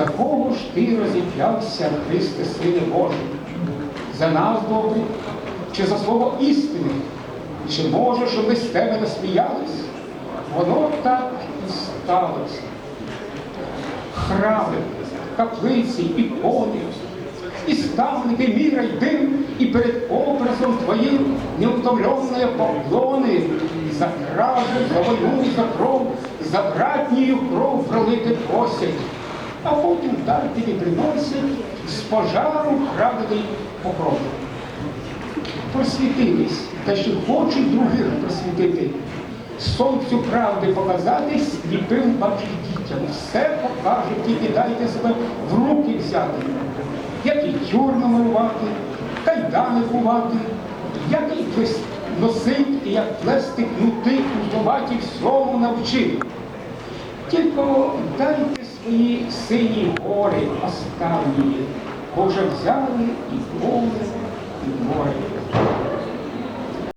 За кого ж ти розіп'явся, Христе, Сине Божий? За нас добрих чи за слово істини? Чи може, щоб ми з тебе насміялись? Воно так і сталося. Храми, каплиці, ікони, і ставники міра й дим, і перед образом твоїм неутомленные поклони за кражу, за войну і за кров, за братнію кров пролити просять, а потім дар тобі приносять з пожару храмовий покров. Просвітились, та ще хочуть других просвітити. Сонцю правди показатись сліпим бачить дітям. Все покажуть, тільки дайте себе в руки взяти. Як і тюрми малювати, кайдани кувати, як і носить, і як плести кнути, культувати всьому навчив. Тільки дайте свої сині гори останні, Боже взяли і поле, і море.